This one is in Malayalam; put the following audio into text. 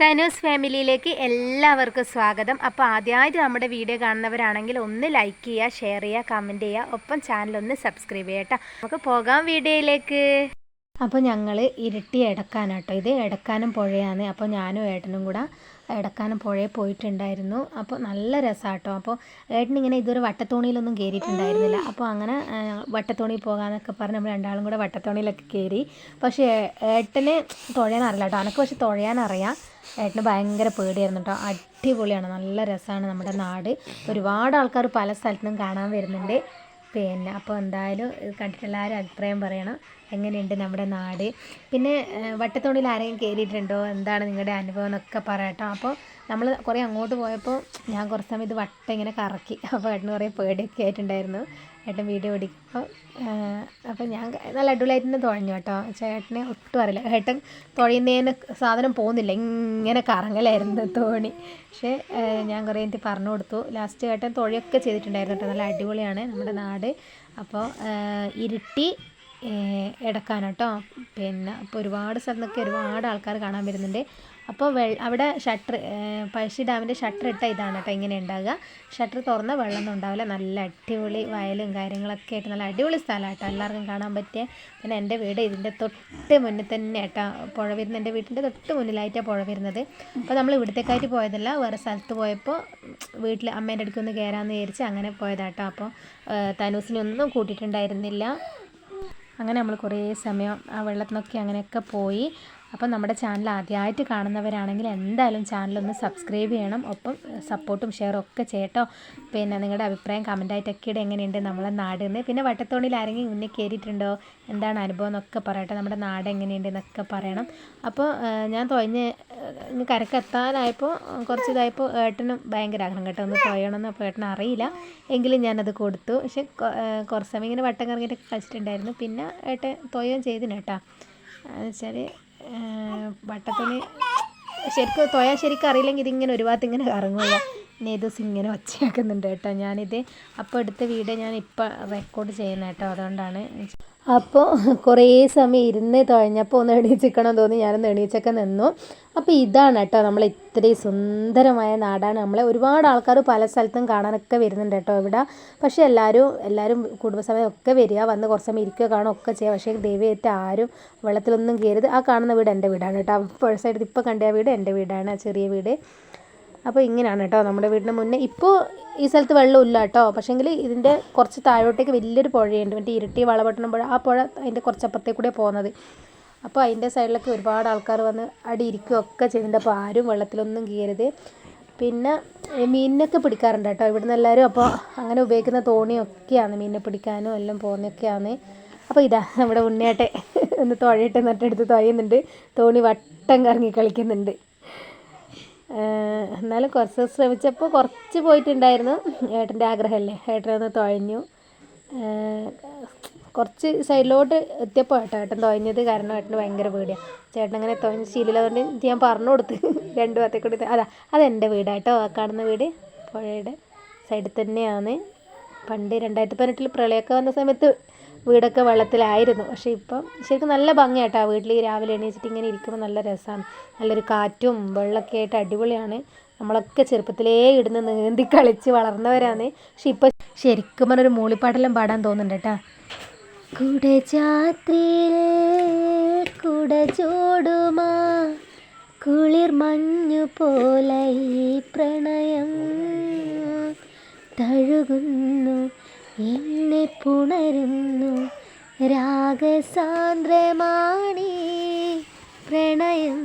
തനൂസ് ഫാമിലിയിലേക്ക് എല്ലാവർക്കും സ്വാഗതം. അപ്പോൾ ആദ്യമായിട്ട് നമ്മുടെ വീഡിയോ കാണുന്നവരാണെങ്കിൽ ഒന്ന് ലൈക്ക് ചെയ്യുക ഷെയർ ചെയ്യുക കമന്റ് ചെയ്യുക. ഒപ്പം ചാനൽ ഒന്ന് സബ്സ്ക്രൈബ് ചെയ്യുക കേട്ടോ നമുക്ക് പോകാം വീഡിയോയിലേക്ക്. അപ്പോൾ ഞങ്ങൾ ഇരട്ടി എടക്കാനാട്ടോ ഇത് എടക്കാനും പുഴയാണ്. അപ്പോൾ ഞാനും ഏട്ടനും കൂടെ എടക്കാനും പുഴയിൽ പോയിട്ടുണ്ടായിരുന്നു. അപ്പോൾ നല്ല രസമാട്ടോ അപ്പോൾ ഏട്ടൻ ഇങ്ങനെ ഇതുവരെ വട്ടത്തോണിയിലൊന്നും കയറിയിട്ടുണ്ടായിരുന്നില്ല അപ്പോൾ അങ്ങനെ വട്ടത്തോണിയിൽ വട്ടത്തോണി പോകാമെന്നൊക്കെ പറഞ്ഞ് നമ്മൾ രണ്ടാളും കൂടെ വട്ടത്തോണിയിലൊക്കെ കയറി പക്ഷേ ഏട്ടന് തുഴയാനറിയില്ല കേട്ടോ എനിക്ക് പക്ഷെ തുഴയാൻ അറിയാം ഏട്ടന് ഭയങ്കര പേടിയായിരുന്നു കേട്ടോ അടിപൊളിയാണ്. നല്ല രസമാണ് നമ്മുടെ നാട്. ഒരുപാട് ആൾക്കാർ പല സ്ഥലത്തുനിന്നും കാണാൻ വരുന്നുണ്ട്. പിന്നെ അപ്പോൾ എന്തായാലും ഇത് കണ്ടിട്ട് എല്ലാവരും അഭിപ്രായം പറയണം. എങ്ങനെയുണ്ട് നമ്മുടെ നാട്? പിന്നെ വട്ടത്തോണിൽ ആരെങ്കിലും കയറിയിട്ടുണ്ടോ എന്താണ് നിങ്ങളുടെ അനുഭവം എന്നൊക്കെ പറയട്ടോ. അപ്പോൾ നമ്മൾ കുറേ അങ്ങോട്ട് പോയപ്പോൾ ഞാൻ കുറച്ച് സമയം ഇത് വട്ടം ഇങ്ങനെ കറക്കി. അപ്പോൾ ഏട്ടന് കുറേ പേടിയൊക്കെ ആയിട്ടുണ്ടായിരുന്നു. ഏട്ടൻ വീഡിയോ പിടിക്കുമ്പോൾ അപ്പോൾ ഞാൻ നല്ല അടിപൊളിയായിട്ട് തന്നെ തുഴഞ്ഞു കേട്ടോ. ചേട്ടനെ ഒട്ടും അറിയില്ല. ഏട്ടൻ തുഴയുന്നതിന് സാധനം പോകുന്നില്ല. ഇങ്ങനെ കറങ്ങലായിരുന്നു തോണി. പക്ഷേ ഞാൻ കുറേ എനിക്ക് പറഞ്ഞു കൊടുത്തു. ലാസ്റ്റ് ഏട്ടൻ തുഴയൊക്കെ ചെയ്തിട്ടുണ്ടായിരുന്നു കേട്ടോ. നല്ല അടിപൊളിയാണ് നമ്മുടെ നാട്. അപ്പോൾ ഇരുട്ടി ഏഹ്, എടക്കാനം കേട്ടോ പിന്നെ അപ്പോൾ ഒരുപാട് സ്ഥലത്തൊക്കെ ഒരുപാട് ആൾക്കാർ കാണാൻ വരുന്നുണ്ട്. അപ്പോൾ വെ അവിടെ ഷട്ടർ പഴശ്ശി ഡാമിന്റെ ഷട്ടർ ഇട്ട ഇതാണ് കേട്ടോ ഇങ്ങനെ ഉണ്ടാകുക ഷട്ടർ തുറന്ന വെള്ളമൊന്നും ഉണ്ടാവില്ല. നല്ല അടിപൊളി വയലും കാര്യങ്ങളൊക്കെ ആയിട്ട് നല്ല അടിപൊളി സ്ഥലമാണ് കേട്ടോ എല്ലാവർക്കും കാണാൻ പറ്റിയ. പിന്നെ എന്റെ വീട് ഇതിന്റെ തൊട്ട് മുന്നിൽ തന്നെ കേട്ടോ പുഴ വരുന്ന എന്റെ വീട്ടിന്റെ തൊട്ട് മുന്നിലായിട്ടാണ് പുഴ വരുന്നത്. അപ്പോൾ നമ്മൾ ഇവിടത്തേക്കായിട്ട് പോയതല്ല. വേറെ സ്ഥലത്ത് പോയപ്പോൾ വീട്ടിൽ അമ്മേന്റെ അടുക്കൊന്ന് കയറാമെന്ന് വിചാരിച്ച് അങ്ങനെ പോയതാട്ടോ. അപ്പോൾ തനൂസിനൊന്നും കൂട്ടിയിട്ടുണ്ടായിരുന്നില്ല അങ്ങനെ നമ്മൾ കുറേ സമയം ആ വെള്ളത്തിനൊക്കെ അങ്ങനെയൊക്കെ പോയി അപ്പം നമ്മുടെ ചാനൽ ആദ്യമായിട്ട് കാണുന്നവരാണെങ്കിൽ എന്തായാലും ചാനലൊന്ന് സബ്സ്ക്രൈബ് ചെയ്യണം. ഒപ്പം സപ്പോർട്ടും ഷെയറും ഒക്കെ ചെയ്യട്ടോ. പിന്നെ നിങ്ങളുടെ അഭിപ്രായം കമന്റായിട്ടൊക്കെ ഇടെ. എങ്ങനെയുണ്ട് നമ്മളെ നാട് എന്ന് പിന്നെ വട്ടത്തോണിയിൽ ആരെങ്കിലും മുന്നേ കയറിയിട്ടുണ്ടോ എന്താണ് അനുഭവം എന്നൊക്കെ പറയട്ടെ. നമ്മുടെ നാട് എങ്ങനെയുണ്ട് എന്നൊക്കെ പറയണം. അപ്പോൾ ഞാൻ ഇങ്ങ് കരക്കെത്താനായപ്പോൾ കുറച്ച് ഇതായപ്പോൾ ഏട്ടനും ഭയങ്കര ആഗ്രഹം കേട്ടോ. ഒന്ന് തുഴയണമെന്ന് അപ്പോൾ ഏട്ടന് അറിയില്ല. എങ്കിലും ഞാനത് കൊടുത്തു. പക്ഷെ കുറച്ച് സമയം ഇങ്ങനെ വട്ടം കറങ്ങിയിട്ടൊക്കെ കളിച്ചിട്ടുണ്ടായിരുന്നു. പിന്നെ ഏട്ടൻ തുഴയും ചെയ്തിന് കേട്ടോ. വെച്ചാൽ വട്ടത്തിന് ശരിക്കും തൊയാൻ ശരിക്കും അറിയില്ലെങ്കിൽ ഇതിങ്ങനെ ഒരു ഭാഗത്ത് ഇങ്ങനെ കറങ്ങുക നെയ്തസ് ഇങ്ങനെ ഒച്ചയാക്കുന്നുണ്ട് കേട്ടോ ഞാനിത്. അപ്പോൾ എടുത്ത വീഡിയോ ഞാൻ ഇപ്പം റെക്കോർഡ് ചെയ്യുന്ന കേട്ടോ. അതുകൊണ്ടാണ് അപ്പോൾ കുറേ സമയം ഇരുന്ന് തുഴഞ്ഞപ്പോൾ ഒന്ന് എണീച്ചിക്കണം തോന്നി. ഞാനൊന്ന് എണീച്ചൊക്കെ നിന്നു. അപ്പോൾ ഇതാണ് കേട്ടോ നമ്മൾ ഇത്രയും സുന്ദരമായ നാടാണ്. നമ്മളെ ഒരുപാട് ആൾക്കാർ പല സ്ഥലത്തും കാണാനൊക്കെ വരുന്നുണ്ട് കേട്ടോ ഇവിടെ. പക്ഷേ എല്ലാവരും എല്ലാവരും കുടുംബസമയം ഒക്കെ വരിക വന്ന് കുറച്ച് സമയം ഇരിക്കുക കാണുക ഒക്കെ ചെയ്യുക പക്ഷേ ദൈവമായിട്ട് ആരും വെള്ളത്തിലൊന്നും കയറരുത് ആ കാണുന്ന വീട് എന്റെ വീടാണ് കേട്ടോ. പുഴ സൈഡിൽ ഇപ്പോൾ കണ്ട വീട് എന്റെ വീടാണ് ചെറിയ വീട്. അപ്പോൾ ഇങ്ങനെയാണ് കേട്ടോ നമ്മുടെ വീടിന് മുന്നേ. ഇപ്പോൾ ഈ സ്ഥലത്ത് വെള്ളമില്ല കേട്ടോ. പക്ഷേങ്കിൽ ഇതിന്റെ കുറച്ച് താഴോട്ടേക്ക് വലിയൊരു പുഴയുണ്ട്. മറ്റേ ഇരട്ടി വളപട്ടണം പുഴ ആ പുഴ അതിന്റെ കുറച്ചപ്പുറത്തേക്ക് കൂടെ പോകുന്നത് അപ്പോൾ അതിന്റെ സൈഡിലൊക്കെ ഒരുപാട് ആൾക്കാർ വന്ന് അടി ഇരിക്കുകയൊക്കെ ചെയ്യുന്നുണ്ട്. അപ്പോൾ ആരും വെള്ളത്തിലൊന്നും കയറരുത് പിന്നെ മീനിനൊക്കെ പിടിക്കാറുണ്ട് കേട്ടോ. ഇവിടുന്ന് എല്ലാവരും അപ്പോൾ അങ്ങനെ ഉപയോഗിക്കുന്ന തോണിയൊക്കെയാണ് മീനിനെ പിടിക്കാനും എല്ലാം പോകുന്നതൊക്കെയാണ് അപ്പോൾ ഇതാ നമ്മുടെ ഉണ്ണിയാട്ടെ ഒന്ന് തുഴയിട്ട് നട്ടെടുത്ത് തുഴയുന്നുണ്ട്. തോണി വട്ടം കറങ്ങി കളിക്കുന്നുണ്ട്. എന്നാലും കുറച്ച് ശ്രമിച്ചപ്പോൾ കുറച്ച് പോയിട്ടുണ്ടായിരുന്നു. ഏട്ടന്റെ ആഗ്രഹമല്ലേ? ഏട്ടനൊന്ന് തുഴഞ്ഞു. കുറച്ച് സൈഡിലോട്ട് എത്തിയപ്പോൾ ഏട്ടാ ഏട്ടൻ തുഴഞ്ഞത് കാരണം ഏട്ടന് ഭയങ്കര പേടിയാണ് ചേട്ടൻ അങ്ങനെ തുഴഞ്ഞ് ശീലമുള്ളതുകൊണ്ട് ഞാൻ പറഞ്ഞു കൊടുത്ത്. രണ്ട് ഭാഗത്തെ കൂടി അതാ അതെന്റെ വീടാട്ടോ ആ കാണുന്ന വീട് പുഴയുടെ സൈഡിൽ തന്നെയാണ്. പണ്ട് രണ്ടായിരത്തി പതിനെട്ടിൽ പ്രളയമൊക്കെ വന്ന സമയത്ത് വീടൊക്കെ വെള്ളത്തിലായിരുന്നു. പക്ഷേ ഇപ്പം ശരിക്കും നല്ല ഭംഗിയാട്ടോ വീട്ടിൽ രാവിലെ എണീച്ചിട്ട് ഇങ്ങനെ ഇരിക്കുമ്പോൾ നല്ല രസമാണ് നല്ലൊരു കാറ്റും വെള്ളമൊക്കെ ആയിട്ട് അടിപൊളിയാണ്. നമ്മളൊക്കെ ചെറുപ്പത്തിലേ ഇടുന്ന് നീന്തി കളിച്ച് വളർന്നവരാണ്. പക്ഷെ ഇപ്പം ശരിക്കും പറഞ്ഞൊരു മൂളിപ്പാട്ടെല്ലാം പാടാൻ തോന്നുന്നുണ്ട് കേട്ടോ. കുട കുളിർ മഞ്ഞു പോലെ പ്രണയം തഴുകുന്നു. എന്നെ പുണരുന്നു രാഗസാന്ദ്രമാണി പ്രണയം.